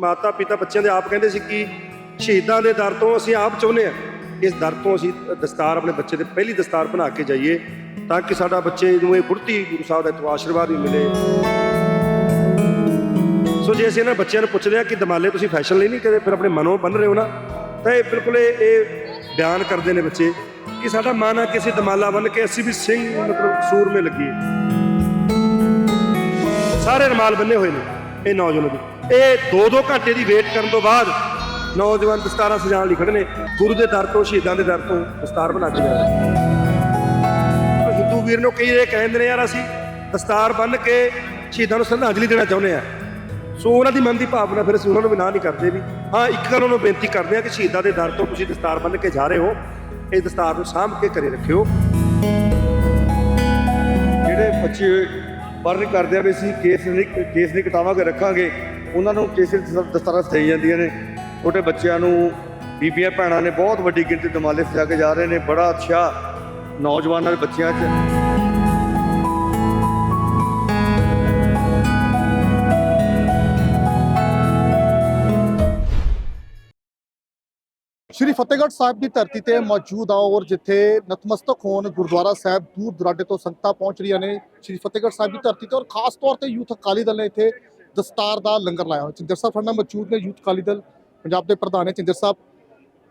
ਮਾਤਾ ਪਿਤਾ ਬੱਚਿਆਂ ਦੇ ਆਪ ਕਹਿੰਦੇ ਸੀ ਕਿ ਸ਼ਹੀਦਾਂ ਦੇ ਦਰ ਤੋਂ ਅਸੀਂ ਆਪ ਚਾਹੁੰਦੇ ਹਾਂ ਇਸ ਦਰ ਤੋਂ ਅਸੀਂ ਦਸਤਾਰ ਆਪਣੇ ਬੱਚੇ ਦੇ ਪਹਿਲੀ ਦਸਤਾਰ ਬਣਾ ਕੇ ਜਾਈਏ ਤਾਂ ਕਿ ਸਾਡਾ ਬੱਚੇ ਨੂੰ ਇਹ ਗੁਰਤੀ ਗੁਰੂ ਸਾਹਿਬ ਦਾ ਤੋਂ ਆਸ਼ੀਰਵਾਦ ਵੀ ਮਿਲੇ। ਸੋ ਜੇ ਅਸੀਂ ਇਹਨਾਂ ਬੱਚਿਆਂ ਨੂੰ ਪੁੱਛਦੇ ਹਾਂ ਕਿ ਦਮਾਲੇ ਤੁਸੀਂ ਫੈਸ਼ਨ ਲਈ ਨਹੀਂ ਕਦੇ, ਫਿਰ ਆਪਣੇ ਮਨੋਂ ਬੰਨ ਰਹੇ ਹੋ ਨਾ, ਤਾਂ ਇਹ ਬਿਲਕੁਲ ਇਹ ਇਹ ਬਿਆਨ ਕਰਦੇ ਨੇ ਬੱਚੇ ਕਿ ਸਾਡਾ ਮਨ ਆ ਕਿ ਅਸੀਂ ਦਮਾਲਾ ਬੰਨ ਕੇ ਅਸੀਂ ਵੀ ਸਿੰਘ ਮਤਲਬ ਸੂਰਮੇ ਲੱਗੀਏ। ਸਾਰੇ ਰਮਾਲ ਬੰਨੇ ਹੋਏ ਨੇ, ਇਹ ਨੌਜਵਾਨ ਦੀ। ਇਹ 2-2 ਘੰਟੇ ਦੀ ਵੇਟ ਕਰਨ ਤੋਂ ਬਾਅਦ ਨੌਜਵਾਨ ਦਸਤਾਰਾਂ ਸਜਾਉਣ ਲਈ ਖੜੇ ਨੇ ਗੁਰੂ ਦੇ ਦਰ ਤੋਂ, ਸ਼ਹੀਦਾਂ ਦੇ ਦਰ ਤੋਂ ਦਸਤਾਰ ਬਣਾ ਕੇ ਜਾ ਹਿੰਦੂ ਵੀਰ ਨੂੰ ਕਈ ਇਹ ਕਹਿੰਦੇ ਨੇ, ਯਾਰ ਅਸੀਂ ਦਸਤਾਰ ਬੰਨ ਕੇ ਸ਼ਹੀਦਾਂ ਨੂੰ ਸ਼ਰਧਾਂਜਲੀ ਦੇਣਾ ਚਾਹੁੰਦੇ ਆ ਸੋ ਉਹਨਾਂ ਦੀ ਮਨ ਦੀ ਭਾਵਨਾ ਫਿਰ ਅਸੀਂ ਉਹਨਾਂ ਨੂੰ ਵੀ ਨਾ ਨਹੀਂ ਕਰਦੇ ਵੀ, ਹਾਂ, ਇੱਕ ਗੱਲ ਉਹਨਾਂ ਨੂੰ ਬੇਨਤੀ ਕਰਦੇ ਆ ਕਿ ਸ਼ਹੀਦਾਂ ਦੇ ਦਰ ਤੋਂ ਤੁਸੀਂ ਦਸਤਾਰ ਬੰਨ ਕੇ ਜਾ ਰਹੇ ਹੋ। ਇਹ ਦਸਤਾਰ ਨੂੰ ਸਾਂਭ ਕੇ ਘਰੇ ਰੱਖਿਓ। ਜਿਹੜੇ ਬੱਚੇ ਵਰਨ ਕਰਦੇ ਆ ਵੀ ਅਸੀਂ ਕੇਸ ਨਹੀਂ ਕੇਸ ਨਹੀਂ ਕਟਾਵਾਂ ਕੇ ਰੱਖਾਂਗੇ ਉਹਨਾਂ ਨੂੰ ਕੇਸ ਦਸਤਾਰਾਂ ਸਜਾਈ ਜਾਂਦੀਆਂ ਨੇ। ਛੋਟੇ ਬੱਚਿਆਂ ਨੂੰ ਬੀਬੀਆਂ ਭੈਣਾਂ ਨੇ ਬਹੁਤ ਵੱਡੀ ਗਿਣਤੀ ਦਮਾਲੇ ਸਜਾ ਕੇ ਜਾ ਰਹੇ ਨੇ। ਬੜਾ ਅੱਛਾ ਨੌਜਵਾਨਾਂ ਦੇ ਬੱਚਿਆਂ 'ਚ। ਸ਼੍ਰੀ ਫਤਿਹਗੜ੍ਹ ਸਾਹਿਬ ਦੀ ਧਰਤੀ ਤੇ ਮੌਜੂਦ ਆ ਔਰ ਜਿੱਥੇ ਨਤਮਸਤਕ ਹੋਣ ਗੁਰਦੁਆਰਾ ਸਾਹਿਬ ਦੂਰ ਦੁਰਾਡੇ ਤੋਂ ਸੰਗਤਾਂ ਪਹੁੰਚ ਰਹੀਆਂ ਨੇ। ਸ਼੍ਰੀ ਫਤਿਹਗੜ੍ਹ ਸਾਹਿਬ ਦੀ ਧਰਤੀ ਤੇ ਔਰ ਖਾਸ ਤੌਰ ਤੇ ਯੂਥ ਅਕਾਲੀ ਦਲ ਨੇ ਇੱਥੇ ਦਸਤਾਰ ਦਾ ਲੰਗਰ ਲਾਇਆ ਚਿੰਦਰ ਸਾਹਿਬ, ਸਾਡੇ ਨਾਲ ਮੌਜੂਦ ਨੇ ਯੂਥ ਅਕਾਲੀ ਦਲ ਪੰਜਾਬ ਦੇ ਪ੍ਰਧਾਨ ਹੈ। ਚਿੰਦਰ ਸਾਹਿਬ,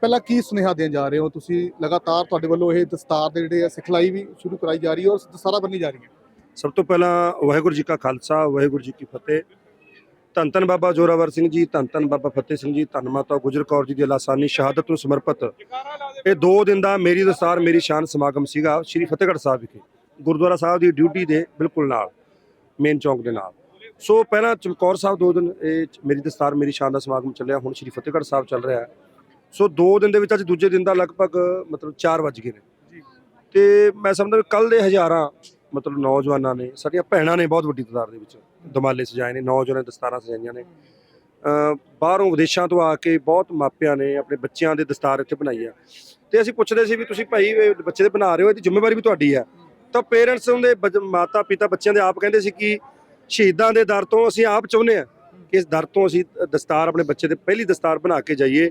ਪਹਿਲਾਂ ਕੀ ਸੁਨੇਹਾ ਦੇਣ ਜਾ ਰਹੇ ਹੋ ਤੁਸੀਂ? ਲਗਾਤਾਰ ਤੁਹਾਡੇ ਵੱਲੋਂ ਇਹ ਦਸਤਾਰ ਦੇ ਜਿਹੜੇ ਸਿਖਲਾਈ ਵੀ ਸ਼ੁਰੂ ਕਰਾਈ ਜਾ ਰਹੀ ਹੈ ਔਰ ਦਸਤਾਰਾ ਬੰਨੀ ਜਾ ਰਹੀ ਹੈ। ਸਭ ਤੋਂ ਪਹਿਲਾਂ ਵਾਹਿਗੁਰੂ ਜੀ ਕਾ ਖਾਲਸਾ, ਵਾਹਿਗੁਰੂ ਜੀ ਕੀ ਫਤਿਹ। ਧੰਨ ਧੰਨ ਬਾਬਾ ਜੋਰਾਵਰ ਸਿੰਘ ਜੀ, ਧੰਨ ਧੰਨ ਬਾਬਾ ਫਤਿਹ ਸਿੰਘ ਜੀ, ਧੰਨ ਮਾਤਾ ਗੁਜਰ ਕੌਰ ਜੀ ਦੀ ਲਾਸਾਨੀ ਸ਼ਹਾਦਤ ਨੂੰ ਸਮਰਪਿਤ। ਇਹ ਦੋ ਦਿਨ ਦਾ ਮੇਰੀ ਦਸਤਾਰ, ਮੇਰੀ ਸ਼ਾਨ ਸਮਾਗਮ ਸੀਗਾ ਸ਼੍ਰੀ ਫਤਿਹਗੜ੍ਹ ਸਾਹਿਬ ਵਿਖੇ। ਗੁਰਦੁਆਰਾ ਸਾਹਿਬ ਦੀ ਡਿਊਟੀ ਦੇ ਬਿਲਕੁਲ ਨਾਲ, ਮੇਨ ਚੌਂਕ ਦੇ ਨਾਲ। ਸੋ ਪਹਿਲਾਂ ਚਮਕੌਰ ਸਾਹਿਬ ਦੋ ਦਿਨ ਇਹ ਮੇਰੀ ਦਸਤਾਰ ਮੇਰੀ ਸ਼ਾਨ ਦਾ ਸਮਾਗਮ ਚੱਲਿਆ ਹੁਣ ਸ਼੍ਰੀ ਫਤਿਹਗੜ੍ਹ ਸਾਹਿਬ ਚੱਲ ਰਿਹਾ ਸੋ ਦੋ ਦਿਨ ਦੇ ਵਿੱਚ ਅੱਜ ਦੂਜੇ ਦਿਨ ਦਾ ਲਗਭਗ ਮਤਲਬ 4 ਵੱਜ ਗਏ ਨੇ। ਤੇ ਮੈਂ ਸਮਝਦਾ ਕੱਲ ਦੇ ਹਜ਼ਾਰਾਂ ਮਤਲਬ ਨੌਜਵਾਨਾਂ ਨੇ ਸਾਡੀਆਂ ਭੈਣਾਂ ਨੇ ਬਹੁਤ ਵੱਡੀ ਤਾਦਾਦ ਦੇ ਵਿੱਚ ਦਮਾਲੇ ਸਜਾਏ ਨੇ ਨੌਜਵਾਨਾਂ ਨੇ ਦਸਤਾਰਾਂ ਸਜਾਈਆਂ ਨੇ। ਬਾਹਰੋਂ ਵਿਦੇਸ਼ਾਂ ਤੋਂ ਆ ਕੇ ਬਹੁਤ ਮਾਪਿਆਂ ਨੇ ਆਪਣੇ ਬੱਚਿਆਂ ਦੇ ਦਸਤਾਰ ਇੱਥੇ ਬਣਾਈ ਆ। ਤੇ ਅਸੀਂ ਪੁੱਛਦੇ ਸੀ ਵੀ ਤੁਸੀਂ ਭਾਈ ਬੱਚੇ ਦੇ ਬਣਾ ਰਹੇ ਹੋ ਇਹਦੀ ਜ਼ਿੰਮੇਵਾਰੀ ਵੀ ਤੁਹਾਡੀ ਆ ਤਾਂ ਪੇਰੈਂਟਸ ਬੱਚ- ਮਾਤਾ ਪਿਤਾ ਬੱਚਿਆਂ ਦੇ ਆਪ ਕਹਿੰਦੇ ਸੀ ਕਿ ਸ਼ਹੀਦਾਂ ਦੇ ਦਰ ਤੋਂ ਅਸੀਂ ਆਪ ਚਾਹੁੰਦੇ ਆ ਕਿ ਇਸ ਦਰ ਤੋਂ ਅਸੀਂ ਦਸਤਾਰ ਆਪਣੇ ਬੱਚੇ ਦੇ ਪਹਿਲੀ ਦਸਤਾਰ ਬਣਾ ਕੇ ਜਾਈਏ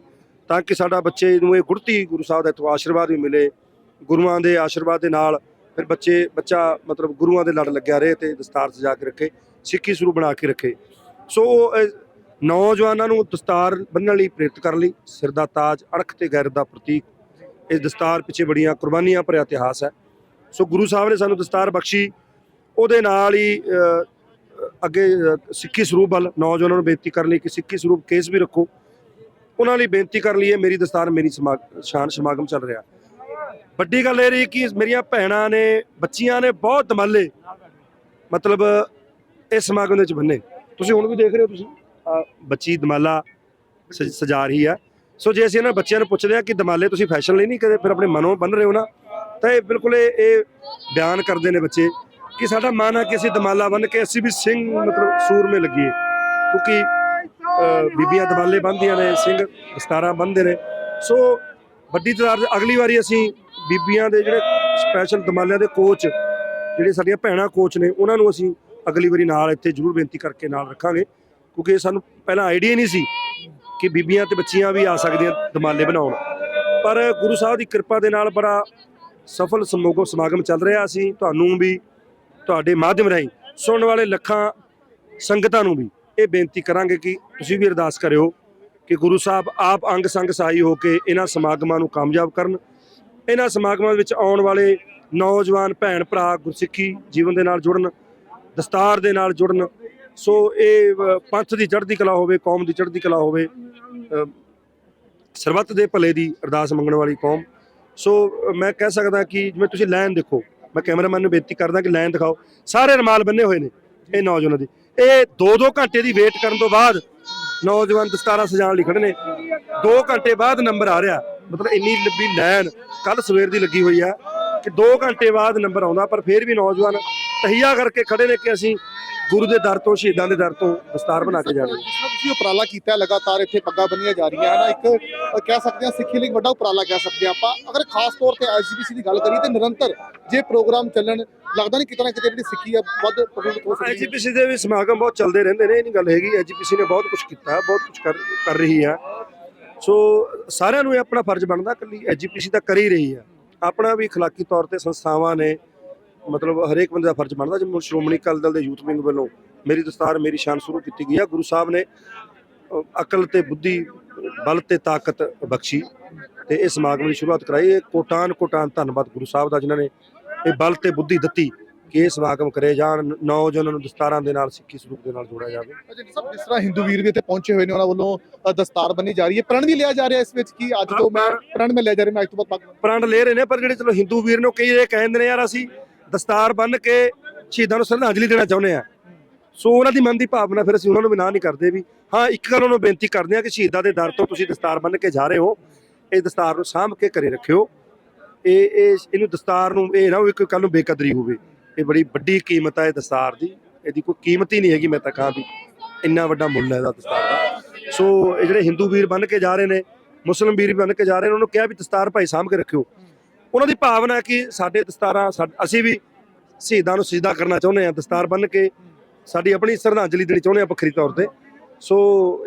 ਤਾਂ ਕਿ ਸਾਡਾ ਬੱਚੇ ਨੂੰ ਇਹ ਗੁਰਤੀ ਗੁਰੂ ਸਾਹਿਬ ਦਾ ਤੋਂ ਆਸ਼ੀਰਵਾਦ ਵੀ ਮਿਲੇ ਗੁਰੂਆਂ ਦੇ ਆਸ਼ੀਰਵਾਦ ਦੇ ਨਾਲ ਫਿਰ ਬੱਚੇ ਬੱਚਾ ਮਤਲਬ ਗੁਰੂਆਂ ਦੇ ਲੜ ਲੱਗਿਆ ਰਹੇ ਤੇ ਦਸਤਾਰ ਸਜਾ ਕੇ ਰੱਖੇ ਸਿੱਖੀ ਸਰੂਪ ਬਣਾ ਕੇ ਰੱਖੇ। ਸੋ ਉਹ, ਨੌਜਵਾਨਾਂ ਨੂੰ ਦਸਤਾਰ ਬੰਨਣ ਲਈ ਪ੍ਰੇਰਿਤ ਕਰਨ ਲਈ ਸਿਰ ਦਾ ਤਾਜ ਅੜਖ ਤੇ ਗੈਰਤ ਦਾ ਪ੍ਰਤੀਕ ਇਸ ਦਸਤਾਰ ਪਿੱਛੇ ਬੜੀਆਂ ਕੁਰਬਾਨੀਆਂ ਭਰਿਆ ਇਤਿਹਾਸ ਹੈ। ਸੋ ਗੁਰੂ ਸਾਹਿਬ ਨੇ ਸਾਨੂੰ ਦਸਤਾਰ ਬਖਸ਼ੀ ਉਹਦੇ ਨਾਲ ਹੀ ਅੱਗੇ ਸਿੱਖੀ ਸਰੂਪ ਵੱਲ ਨੌਜਵਾਨਾਂ ਨੂੰ ਬੇਨਤੀ ਕਰਨ ਲਈ ਕਿ ਸਿੱਖੀ ਸਰੂਪ ਕੇਸ ਵੀ ਰੱਖੋ। ਉਹਨਾਂ ਲਈ ਬੇਨਤੀ ਕਰਨ ਲਈ ਇਹ ਮੇਰੀ ਦਸਤਾਰ, ਮੇਰੀ ਸਮਾ- ਸ਼ਾਨ ਸਮਾਗਮ ਚੱਲ ਰਿਹਾ। ਵੱਡੀ ਗੱਲ ਇਹ ਰਹੀ ਕਿ ਮੇਰੀਆਂ ਭੈਣਾਂ ਨੇ, ਬੱਚੀਆਂ ਨੇ ਬਹੁਤ ਦਮਾਲੇ ਮਤਲਬ ਇਸ ਸਮਾਗਮ ਦੇ ਵਿੱਚ ਬੰਨੇ। ਤੁਸੀਂ ਹੁਣ ਵੀ ਦੇਖ ਰਹੇ ਹੋ ਤੁਸੀਂ? ਬੱਚੀ ਦਮਾਲਾ ਸ- ਸਜਾ ਰਹੀ ਆ। ਸੋ ਜੇ ਅਸੀਂ ਇਹਨਾਂ ਬੱਚਿਆਂ ਨੂੰ ਪੁੱਛਦੇ ਆ ਕਿ ਦਮਾਲੇ ਤੁਸੀਂ ਫੈਸ਼ਨ ਲਈ ਨਹੀਂ ਕਦੇ, ਫਿਰ ਆਪਣੇ ਮਨੋਂ ਬੰਨ ਰਹੇ ਹੋ ਨਾ। ਤਾਂ ਇਹ ਬਿਲਕੁਲ ਇਹ ਇਹ ਬਿਆਨ ਕਰਦੇ ਨੇ ਬੱਚੇ। ਕਿ ਸਾਡਾ ਮਨ ਆ ਕਿ ਅਸੀਂ ਦਮਾਲਾ ਬੰਨ ਕੇ ਅਸੀਂ ਵੀ ਸਿੰਘ, ਮਤਲਬ ਸੂਰਮੇ ਲੱਗੀਏ। ਕਿਉਂਕਿ ਬੀਬੀਆਂ ਦਮਾਲੇ ਬੰਨ੍ਹਦੀਆਂ ਨੇ, ਸਿੰਘ ਦਸਤਾਰਾਂ ਬੰਨ੍ਹਦੇ ਨੇ। ਸੋ, ਵੱਡੀ ਤਾਦਾਦ ਅਗਲੀ ਵਾਰੀ ਅਸੀਂ ਬੀਬੀਆਂ ਦੇ ਜਿਹੜੇ ਸਪੈਸ਼ਲ ਦਮਾਲਿਆਂ ਦੇ ਕੋਚ ਜਿਹੜੇ ਸਾਡੀਆਂ ਭੈਣਾਂ ਕੋਚ ਨੇ, ਉਹਨਾਂ ਨੂੰ ਅਸੀਂ ਅਗਲੀ ਵਾਰੀ ਨਾਲ ਇੱਥੇ ਜ਼ਰੂਰ ਬੇਨਤੀ ਕਰਕੇ ਨਾਲ ਰੱਖਾਂਗੇ। ਕਿਉਂਕਿ ਇਹ ਸਾਨੂੰ ਪਹਿਲਾਂ ਆਈਡੀਆ ਨਹੀਂ ਸੀ ਕਿ ਬੀਬੀਆਂ ਤੇ ਬੱਚੀਆਂ ਵੀ ਆ ਸਕਦੀਆਂ ਦਮਾਲੇ ਬਣਾਉਣ। ਪਰ ਗੁਰੂ ਸਾਹਿਬ ਦੀ ਕਿਰਪਾ ਦੇ ਨਾਲ ਬੜਾ ਸਫਲ ਸਮੋਗਮ ਸਮਾਗਮ ਚੱਲ ਰਿਹਾ ਅਸੀਂ ਤੁਹਾਨੂੰ ਵੀ ਤੁਹਾਡੇ ਮਾਧਿਅਮ ਰਾਹੀਂ ਸੁਣਨ ਵਾਲੇ ਲੱਖਾਂ ਸੰਗਤਾਂ ਨੂੰ ਵੀ ਇਹ ਬੇਨਤੀ ਕਰਾਂਗੇ ਕਿ ਤੁਸੀਂ ਵੀ ਅਰਦਾਸ ਕਰਿਓ ਕਿ ਗੁਰੂ ਸਾਹਿਬ ਆਪ ਅੰਗ ਸੰਗ ਸਹਾਈ ਹੋ ਕੇ ਇਹਨਾਂ ਸਮਾਗਮਾਂ ਨੂੰ ਕਾਮਯਾਬ ਕਰਨ। ਇਹਨਾਂ ਸਮਾਗਮਾਂ ਵਿੱਚ ਆਉਣ ਵਾਲੇ ਨੌਜਵਾਨ ਭੈਣ ਭਰਾ ਗੁਰਸਿੱਖੀ ਜੀਵਨ ਦੇ ਨਾਲ ਜੁੜਨ, ਦਸਤਾਰ ਦੇ ਨਾਲ ਜੁੜਨ। ਸੋ ਇਹ ਪੰਥ ਦੀ ਚੜ੍ਹਦੀ ਕਲਾ ਹੋਵੇ, ਕੌਮ ਦੀ ਚੜ੍ਹਦੀ ਕਲਾ ਹੋਵੇ ਸਰਬੱਤ ਦੇ ਭਲੇ ਦੀ ਅਰਦਾਸ ਮੰਗਣ ਵਾਲੀ ਕੌਮ। ਸੋ ਮੈਂ ਕਹਿ ਸਕਦਾ ਕਿ ਜਿਵੇਂ ਤੁਸੀਂ ਲਾਈਨ ਦੇਖੋ ਮੈਂ ਕੈਮਰਾਮੈਨ ਨੂੰ ਬੇਨਤੀ ਕਰਦਾ ਕਿ ਲਾਈਨ ਦਿਖਾਓ। ਸਾਰੇ ਰਮਾਲ ਬੰਨੇ ਹੋਏ ਨੇ ਇਹ ਨੌਜਵਾਨਾਂ ਦੀ। ਇਹ 2-2 ਘੰਟੇ ਦੀ ਵੇਟ ਕਰਨ ਤੋਂ ਬਾਅਦ ਨੌਜਵਾਨ ਦਸਤਾਰਾਂ ਸਜਾਉਣ ਲਈ ਖੜੇ ਨੇ। 2 ਘੰਟੇ ਬਾਅਦ ਨੰਬਰ ਆ ਰਿਹਾ। ਮਤਲਬ ਇੰਨੀ ਲੰਬੀ ਲਾਈਨ ਕੱਲ ਸਵੇਰ ਦੀ ਲੱਗੀ ਹੋਈ ਆ ਕਿ 2 ਘੰਟੇ ਬਾਅਦ ਨੰਬਰ ਆਉਂਦਾ, ਪਰ ਫਿਰ ਵੀ ਨੌਜਵਾਨ ਤਹੀਆ ਕਰਕੇ ਖੜੇ ਨੇ ਕਿ ਅਸੀਂ ਗੁਰੂ ਦੇ ਦਰ ਤੋਂ ਸ਼ਹੀਦਾਂ ਦੇ ਦਰ ਤੋਂ ਦਸਤਾਰ ਬਣਾ ਕੇ ਜਾਣੀ ਜਿਸ ਤਰ੍ਹਾਂ ਤੁਸੀਂ ਉਪਰਾਲਾ ਕੀਤਾ ਹੈ, ਲਗਾਤਾਰ ਇੱਥੇ ਪੱਗਾਂ ਬੰਨੀਆਂ ਜਾ ਰਹੀਆਂ ਹੈ ਨਾ ਇੱਕ ਅ, ਕਹਿ ਸਕਦੇ ਹਾਂ ਸਿੱਖੀ ਲਈ ਇੱਕ ਵੱਡਾ ਉਪਰਾਲਾ ਕਹਿ ਸਕਦੇ ਹਾਂ ਆਪਾਂ ਅਗਰ ਖਾਸ ਤੌਰ ਤੇ ਐਸਜੀਪੀਸੀ ਦੀ ਗੱਲ ਕਰੀਏ ਤੇ ਨਿਰੰਤਰ ਜੇ ਪ੍ਰੋਗਰਾਮ ਚੱਲਣ ਲੱਗਦਾ ਨਹੀਂ ਕਿਤੇ ਨਾ ਕਿਤੇ ਜਿਹੜੀ ਸਿੱਖੀ ਆ ਵੱਧ ਪ੍ਰਫੁੱਲਿਤ ਹੋ ਸਕਦੀ ਹੈ ਐਜੀਪੀਸੀ ਦੇ ਵੀ ਸਮਾਗਮ ਬਹੁਤ ਚੱਲਦੇ ਰਹਿੰਦੇ ਨੇ ਇਹ ਨਹੀਂ ਗੱਲ ਹੈਗੀ ਐਜੀਪੀਸੀ ਨੇ ਬਹੁਤ ਕੁਝ ਕੀਤਾ ਬਹੁਤ ਕੁਝ ਕਰ ਕਰ ਰਹੀ ਹੈ ਸੋ ਸਾਰਿਆਂ ਨੂੰ ਇਹ ਆਪਣਾ ਫਰਜ਼ ਬਣਦਾ ਇਕੱਲੀ ਐਜੀਪੀਸੀ ਤਾਂ ਕਰ ਹੀ ਰਹੀ ਹੈ ਆਪਣਾ ਵੀ اخلاقی ਤੌਰ ਤੇ ਸੰਸਥਾਵਾਂ ਨੇ ਮਤਲਬ ਹਰੇਕ ਬੰਦੇ ਦਾ ਫਰਜ਼ ਬਣਦਾ ਜਿਵੇਂ ਸ਼੍ਰੋਮਣੀ ਅਕਾਲੀ ਦਲ ਦੇ ਯੂਥ ਵਿੰਗ ਵੱਲੋਂ ਮੇਰੀ ਦਸਤਾਰ ਮੇਰੀ ਸ਼ਾਨ ਸ਼ੁਰੂ ਕੀਤੀ ਗਈ ਹੈ ਗੁਰੂ ਸਾਹਿਬ ਨੇ ਅਕਲ ਤੇ ਬੁੱਧੀ ਬਲ ਤੇ ਤਾਕਤ ਬਖਸ਼ੀ ਤੇ ਇਹ ਸਮਾਗਮ ਦੀ ਸ਼ੁਰੂਆਤ ਕਰਾਈ। ਇਹ ਕੋਟਾਨ ਕੋਟਾਨ ਧੰਨਵਾਦ ਗੁਰੂ ਸਾਹਿਬ ਦਾ ਜਿਨ੍ਹਾਂ ਨੇ ਇਹ ਬਲ ਤੇ ਬੁੱਧੀ ਦਿੱਤੀ ਕਿ ਇਹ ਸਮਾਗਮ ਕਰੇ ਜਾਣ ਨੌਜਵਾਨਾਂ ਨੂੰ ਦਸਤਾਰਾਂ ਦੇ ਨਾਲ ਸਿੱਖੀ ਸਰੂਪ ਦੇ ਨਾਲ ਜੋੜਿਆ ਜਾਵੇ। ਸਭ ਜਿਸ ਤਰ੍ਹਾਂ ਹਿੰਦੂ ਵੀਰ ਵੀ ਇੱਥੇ ਪਹੁੰਚੇ ਹੋਏ ਨੇ ਉਹਨਾਂ ਵੱਲੋਂ ਦਸਤਾਰ ਬੰਨੀ ਜਾ ਰਹੀ ਹੈ। ਪ੍ਰਣ ਵੀ ਲਿਆ ਜਾ ਰਿਹਾ ਇਸ ਵਿੱਚ ਕੀ ਅੱਜ ਤੋਂ ਮੈਂ ਪ੍ਰਣ ਮੈਂ ਲਿਆ ਜਾ ਰਿਹਾ ਮੈਂ ਅੱਜ ਤੋਂ ਬਾਅਦ ਪ੍ਰਾਂਡ ਲੈ ਰਹੇ ਨੇ ਪਰ ਜਿਹੜੇ ਚਲੋ ਹਿੰਦੂ ਵੀਰ ਨੇ ਕਈ ਇਹ ਕਹਿੰਦੇ ਨੇ ਯਾਰ ਅਸੀਂ ਦਸਤਾਰ ਬੰਨ ਕੇ ਸ਼ਹੀਦਾਂ ਨੂੰ ਸ਼ਰਧਾਂਜਲੀ ਦੇਣਾ ਚਾਹੁੰਦੇ ਆ। ਸੋ ਉਹਨਾਂ ਦੀ ਮਨ ਦੀ ਭਾਵਨਾ ਫਿਰ ਅਸੀਂ ਉਹਨਾਂ ਨੂੰ ਵੀ ਨਾ ਨਹੀਂ ਕਰਦੇ ਵੀ, ਹਾਂ, ਇੱਕ ਗੱਲ ਉਹਨਾਂ ਨੂੰ ਬੇਨਤੀ ਕਰਦੇ ਆ ਕਿ ਸ਼ਹੀਦਾਂ ਦੇ ਦਰ ਤੋਂ ਤੁਸੀਂ ਦਸਤਾਰ ਬੰਨ ਕੇ ਜਾ ਰਹੇ ਹੋ। ਇਹ ਦਸਤਾਰ ਨੂੰ ਸਾਂਭ ਕੇ ਘਰੇ ਰੱਖਿਓ। ਇਹ ਇਹ, ਇਹਨੂੰ ਦਸਤਾਰ ਨੂੰ, ਇਹ ਨਾ ਹੋਵੇ ਕਿ ਕੱਲ ਨੂੰ ਬੇਕਦਰੀ ਹੋਵੇ। ਇਹ ਬੜੀ ਵੱਡੀ ਕੀਮਤ ਹੈ ਇਹ ਦਸਤਾਰ ਦੀ। ਇਹਦੀ ਕੋਈ ਕੀਮਤ ਹੀ ਨਹੀਂ ਹੈਗੀ ਮੈਂ ਤਾਂ ਕਹਾਂ ਵੀ। ਇੰਨਾ ਵੱਡਾ ਮੁੱਲ ਹੈ ਇਹਦਾ ਦਸਤਾਰ ਦਾ। ਸੋ ਇਹ ਜਿਹੜੇ ਹਿੰਦੂ ਵੀਰ ਬੰਨ ਕੇ ਜਾ ਰਹੇ ਨੇ, ਮੁਸਲਮ ਵੀਰ ਵੀ ਬੰਨ ਕੇ ਜਾ ਰਹੇ ਨੇ, ਉਹਨਾਂ ਨੂੰ ਕਿਹਾ ਵੀ ਦਸਤਾਰ ਭਾਈ ਸਾਂਭ ਕੇ ਰੱਖਿਓ। ਉਹਨਾਂ ਦੀ ਭਾਵਨਾ ਹੈ ਕਿ ਸਾਡੇ ਦਸਤਾਰਾਂ ਸਾ- ਅਸੀਂ ਵੀ ਸ਼ਹੀਦਾਂ ਨੂੰ ਸਿਜਦਾ ਕਰਨਾ ਚਾਹੁੰਦੇ ਹਾਂ, ਦਸਤਾਰ ਬੰਨ ਕੇ ਸਾਡੀ ਆਪਣੀ ਸ਼ਰਧਾਂਜਲੀ ਦੇਣੀ ਚਾਹੁੰਦੇ ਹਾਂ ਵੱਖਰੀ ਤੌਰ ਤੇ। ਸੋ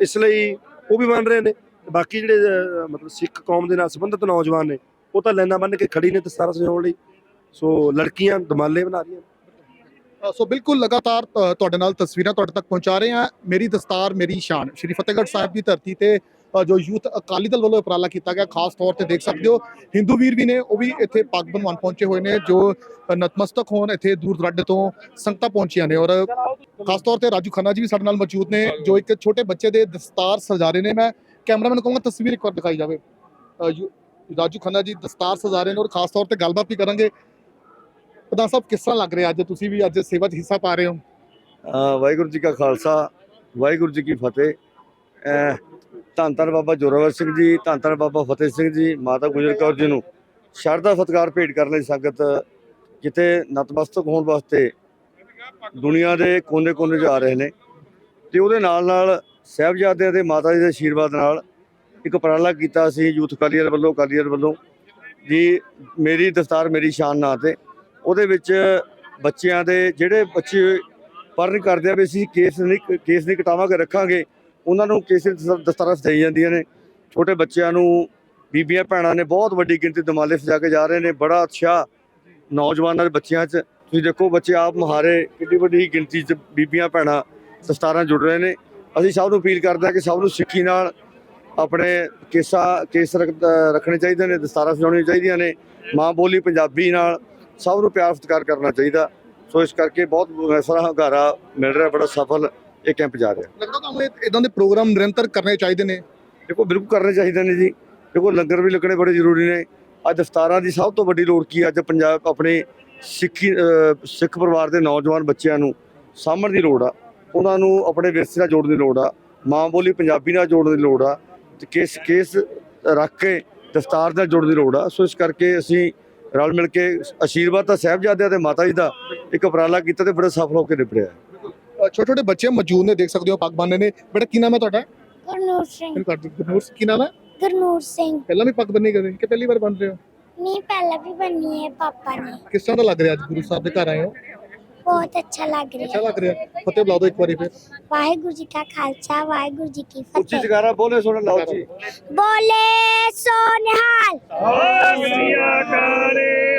ਇਸ ਲਈ ਉਹ ਵੀ ਮੰਨ ਰਹੇ ਨੇ। ਬਾਕੀ ਜਿਹੜੇ ਮਤਲਬ ਸਿੱਖ ਕੌਮ ਦੇ ਨਾਲ ਸੰਬੰਧਿਤ ਨੌਜਵਾਨ ਨੇ, ਉਹ ਤਾਂ ਲੈਣਾ ਬੰਨ ਕੇ ਖੜੀ ਨੇ ਦਸਤਾਰਾਂ ਸਜਾਉਣ ਲਈ। ਸੋ ਲੜਕੀਆਂ ਦਮਾਲੇ ਬਣਾ ਰਹੀਆਂ ਸੋ ਬਿਲਕੁਲ ਲਗਾਤਾਰ ਤੁਹਾਡੇ ਨਾਲ ਤਸਵੀਰਾਂ ਤੁਹਾਡੇ ਤੱਕ ਪਹੁੰਚਾ ਰਹੇ ਹਾਂ। ਮੇਰੀ ਦਸਤਾਰ, ਮੇਰੀ ਸ਼ਾਨ। ਸ਼੍ਰੀ ਫਤਿਹਗੜ੍ਹ ਸਾਹਿਬ ਦੀ ਧਰਤੀ ਤੇ ਜੋ ਯੂਥ ਅਕਾਲੀ ਦਲ ਵੱਲੋਂ ਉਪਰਾਲਾ ਕੀਤਾ ਗਿਆ, ਖਾਸ ਤੌਰ ਤੇ ਦੇਖ ਸਕਦੇ ਹੋ, ਹਿੰਦੂ ਵੀਰ ਵੀ ਨੇ, ਉਹ ਵੀ ਇੱਥੇ ਪੱਗ ਬਣਵਾਉਣ ਪਹੁੰਚੇ ਹੋਏ ਨੇ, ਜੋ ਨਤਮਸਤਕ ਹੋਣ, ਇੱਥੇ ਦੂਰ ਦਰਾਡੇ ਤੋਂ ਸੰਗਤਾਂ ਪਹੁੰਚੀਆਂ ਨੇ ਔਰ ਖਾਸ ਤੌਰ ਤੇ ਰਾਜੂ ਖੰਨਾ ਜੀ ਵੀ ਸਾਡੇ ਨਾਲ ਮੌਜੂਦ ਨੇ, ਜੋ ਇੱਕ ਛੋਟੇ ਬੱਚੇ ਦੇ ਦਸਤਾਰ ਸਜਾ ਰਹੇ ਨੇ, ਮੈਂ ਕੈਮਰਾਮੈਨ ਕਹੂੰਗਾ ਤਸਵੀਰ ਇੱਕ ਵਾਰ ਦਿਖਾਈ ਜਾਵੇ। ਰਾਜੂ ਖੰਨਾ ਜੀ ਦਸਤਾਰ ਸਜਾ ਰਹੇ ਨੇ ਔਰ ਖਾਸ ਤੌਰ ਤੇ ਗੱਲਬਾਤ ਵੀ ਕਰਾਂਗੇ। ਪ੍ਰਧਾਨ ਸਾਹਿਬ, ਕਿਸ ਤਰ੍ਹਾਂ ਲੱਗ ਰਿਹਾ ਅੱਜ? ਤੁਸੀਂ ਵੀ ਅੱਜ ਸੇਵਾ 'ਚ ਹਿੱਸਾ ਪਾ ਰਹੇ ਹੋ। ਵਾਹਿਗੁਰੂ ਜੀ ਕਾ ਖਾਲਸਾ, ਵਾਹਿਗੁਰੂ ਜੀ ਕੀ ਫਤਿਹ। ਧੰਨ ਧੰਨ ਬਾਬਾ ਜੋਰਾਵਰ ਸਿੰਘ ਜੀ, ਧੰਨ ਧੰਨ ਬਾਬਾ ਫਤਿਹ ਸਿੰਘ ਜੀ, ਮਾਤਾ ਗੁਜਰ ਕੌਰ ਜੀ ਨੂੰ ਸ਼ਰਧਾ ਸਤਿਕਾਰ ਭੇਟ ਕਰਨ ਲਈ ਸੰਗਤ ਕਿਤੇ ਨਤਮਸਤਕ ਹੋਣ ਵਾਸਤੇ ਦੁਨੀਆ ਦੇ ਕੋਨੇ-ਕੋਨੇ 'ਚ ਆ ਰਹੇ ਨੇ। ਤੇ ਉਹਦੇ ਨਾਲ ਨਾਲ ਸਾਹਿਬਜ਼ਾਦਿਆਂ ਦੇ ਮਾਤਾ ਜੀ ਦੇ ਆਸ਼ੀਰਵਾਦ ਨਾਲ ਇੱਕ ਉਪਰਾਲਾ ਕੀਤਾ ਸੀ, ਯੂਥ ਅਕਾਲੀ ਦਲ ਵੱਲੋਂ, ਅਕਾਲੀ ਦਲ ਵੱਲੋਂ ਜੀ ਮੇਰੀ ਦਸਤਾਰ, ਮੇਰੀ ਸ਼ਾਨ ਨਾਂ ਤੇ। ਉਹਦੇ ਵਿੱਚ ਬੱਚਿਆਂ ਦੇ ਜਿਹੜੇ ਬੱਚੇ ਪੜ੍ਹਨ ਕਰਦੇ ਆ ਵੀ ਅਸੀਂ ਕੇਸ ਨਹੀਂ ਕੇਸ ਨਹੀਂ ਕਟਾਵਾਂਗੇ, ਰੱਖਾਂਗੇ ਉਹਨਾਂ ਨੂੰ ਕੇਸ ਦਸਤਾਰਾਂ ਸਜਾਈ ਜਾਂਦੀਆਂ ਨੇ। ਛੋਟੇ ਬੱਚਿਆਂ ਨੂੰ, ਬੀਬੀਆਂ, ਭੈਣਾਂ ਨੇ ਬਹੁਤ ਵੱਡੀ ਗਿਣਤੀ ਦਮਾਲੇ ਸਜਾ ਕੇ ਜਾ ਰਹੇ ਨੇ। ਬੜਾ ਅੱਛਾ ਨੌਜਵਾਨਾਂ ਦੇ ਬੱਚਿਆਂ 'ਚ। ਤੁਸੀਂ ਦੇਖੋ, ਬੱਚੇ ਆਪ ਮੁਹਾਰੇ ਕਿੰਨੀ ਵੱਡੀ ਗਿਣਤੀ 'ਚ ਬੀਬੀਆਂ, ਭੈਣਾਂ, ਦਸਤਾਰਾਂ ਜੁੜ ਰਹੇ ਨੇ। ਅਸੀਂ ਸਭ ਨੂੰ ਅਪੀਲ ਕਰਦੇ ਹਾਂ ਕਿ ਸਭ ਨੂੰ ਸਿੱਖੀ ਨਾਲ ਆਪਣੇ ਕੇਸਾ, ਕੇਸ ਰੱਖ- ਰੱਖਣੇ ਚਾਹੀਦੇ ਨੇ, ਦਸਤਾਰਾਂ ਸਜਾਉਣੀਆਂ ਚਾਹੀਦੀਆਂ ਨੇ। ਮਾਂ ਬੋਲੀ ਪੰਜਾਬੀ ਨਾਲ ਸਭ ਨੂੰ ਪਿਆਰ ਸਤਿਕਾਰ ਕਰਨਾ ਚਾਹੀਦਾ। ਸੋ ਇਸ ਕਰਕੇ ਬਹੁਤ ਸਾਰਾ ਹੰਗਾਰਾ ਮਿਲ ਰਿਹਾ, ਬੜਾ ਸਫਲ ਇਹ ਕੈਂਪ ਜਾ ਰਿਹਾ। ਲੱਗਦਾ ਤੁਹਾਨੂੰ ਇਦਾਂ ਦੇ ਪ੍ਰੋਗਰਾਮ ਨਿਰੰਤਰ ਕਰਨੇ ਚਾਹੀਦੇ ਨੇ? ਦੇਖੋ ਬਿਲਕੁਲ ਕਰਨੇ ਚਾਹੀਦੇ ਨੇ ਜੀ। ਦੇਖੋ ਲੰਗਰ ਵੀ ਲੱਗਣੇ ਬੜੇ ਜ਼ਰੂਰੀ ਨੇ। ਅੱਜ ਦਸਤਾਰਾਂ ਦੀ ਸਭ ਤੋਂ ਵੱਡੀ ਲੋੜ ਕੀ ਅੱਜ ਪੰਜਾਬ ਆਪਣੇ ਸਿੱਖੀ ਸਿੱਖ ਪਰਿਵਾਰ ਦੇ ਨੌਜਵਾਨ ਬੱਚਿਆਂ ਨੂੰ ਸਾਂਭਣ ਦੀ ਲੋੜ ਆ। ਉਹਨਾਂ ਨੂੰ ਆਪਣੇ ਵਿਰਸੇ ਨਾਲ ਜੋੜਨ ਦੀ ਲੋੜ ਆ। ਮਾਂ ਬੋਲੀ ਪੰਜਾਬੀ ਨਾਲ ਜੋੜਨ ਦੀ ਲੋੜ ਆ। ਤੇ ਕੇਸ ਕੇਸ ਰੱਖ ਕੇ ਦਸਤਾਰ ਨਾਲ ਜੋੜਨ ਦੀ ਲੋੜ ਆ। ਸੋ ਇਸ ਕਰਕੇ ਅਸੀਂ ਰਲ ਮਿਲ ਕੇ ਆਸ਼ੀਰਵਾਦ ਤਾਂ ਸਾਹਿਬਜ਼ਾਦਿਆਂ ਤੇ ਮਾਤਾ ਜੀ ਦਾ ਇੱਕ ਉਪਰਾਲਾ ਕੀਤਾ ਤੇ ਬੜਾ ਸਫਲ ਹੋ ਕੇ ਨਿਭੜਿਆ ਛੋਟੇ ਛੋਟੇ ਬੱਚੇ ਮੌਜੂਦ ਨੇ ਦੇਖ ਸਕਦੇ ਹੋ ਪੱਗ ਬੰਨੇ ਨੇ। ਬੇਟਾ ਕੀ ਨਾਮ ਹੈ ਤੁਹਾਡਾ? ਗੁਰਨੂਰ ਸਿੰਘ। ਮੈਨੂੰ ਕਰ ਦਿਓ। ਗੁਰਨੂਰ ਸਿੰਘ, ਕੀ ਨਾਮ ਹੈ? ਗੁਰਨੂਰ ਸਿੰਘ। ਪਹਿਲਾਂ ਵੀ ਪੱਗ ਬੰਨੀ ਕਦੇ ਕਿ ਪਹਿਲੀ ਵਾਰ ਬਣ ਰਹੇ ਹੋ? ਨਹੀਂ ਪਹਿਲਾਂ ਵੀ ਬਣੀ ਹੈ ਪਾਪਾ ਨੇ। ਕਿਸ ਤਰ੍ਹਾਂ ਦਾ ਲੱਗ ਰਿਹਾ ਅੱਜ ਗੁਰੂ ਸਾਹਿਬ ਦੇ ਘਰ ਆਏ ਹੋ? ਬਹੁਤ ਅੱਛਾ ਲੱਗ ਅੱਛਾ ਰਿਹਾ ਲੱਗ ਰਿਹਾ। ਫਤਿਹ ਬੁਲਾ ਦਿਓ ਇੱਕ ਵਾਰੀ ਫਿਰ। ਵਾਹਿਗੁਰੂ ਜੀ ਕਾ ਖਾਲਸਾ ਵਾਹਿਗੁਰੂ ਜੀ ਕੀ ਉੱਚੀ ਫਤਿਹ ਜਗਾਰਾ ਬੋਲੇ ਸੁਣ ਲਓ ਜੀ। ਬੋਲੇ ਸੋ ਨਿਹਾਲ।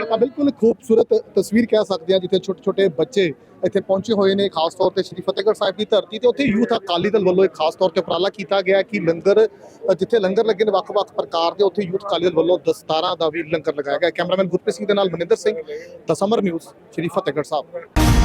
ਤਾਂ ਬਿਲਕੁਲ ਖੂਬਸੂਰਤ ਤਸਵੀਰ ਕਹਿ ਸਕਦੇ ਹਾਂ ਜਿੱਥੇ ਛੋਟੇ ਛੋਟੇ ਬੱਚੇ ਇੱਥੇ ਪਹੁੰਚੇ ਹੋਏ ਨੇ, ਖਾਸ ਤੌਰ ਤੇ ਸ਼੍ਰੀ ਫਤਿਹਗੜ੍ਹ ਸਾਹਿਬ ਦੀ ਧਰਤੀ ਤੇ। ਉੱਥੇ ਯੂਥ ਅਕਾਲੀ ਦਲ ਵੱਲੋਂ ਇੱਕ ਖਾਸ ਤੌਰ ਤੇ ਉਪਰਾਲਾ ਕੀਤਾ ਗਿਆ ਕਿ ਲੰਗਰ ਜਿੱਥੇ ਲੰਗਰ ਲੱਗੇ ਨੇ ਵੱਖ-ਵੱਖ ਪ੍ਰਕਾਰ ਦੇ, ਉੱਥੇ ਯੂਥ ਅਕਾਲੀ ਦਲ ਵੱਲੋਂ ਦਸਤਾਰਾਂ ਦਾ ਵੀ ਲੰਗਰ ਲਗਾਇਆ ਗਿਆ। ਕੈਮਰਾਮੈਨ ਗੁਰਪ੍ਰੀਤ ਸਿੰਘ ਦੇ ਨਾਲ ਮਨਿੰਦਰ ਸਿੰਘ ਦਸੰਬਰ ਨਿਊਜ਼, ਸ਼੍ਰੀ ਫਤਿਹਗੜ੍ਹ ਸਾਹਿਬ।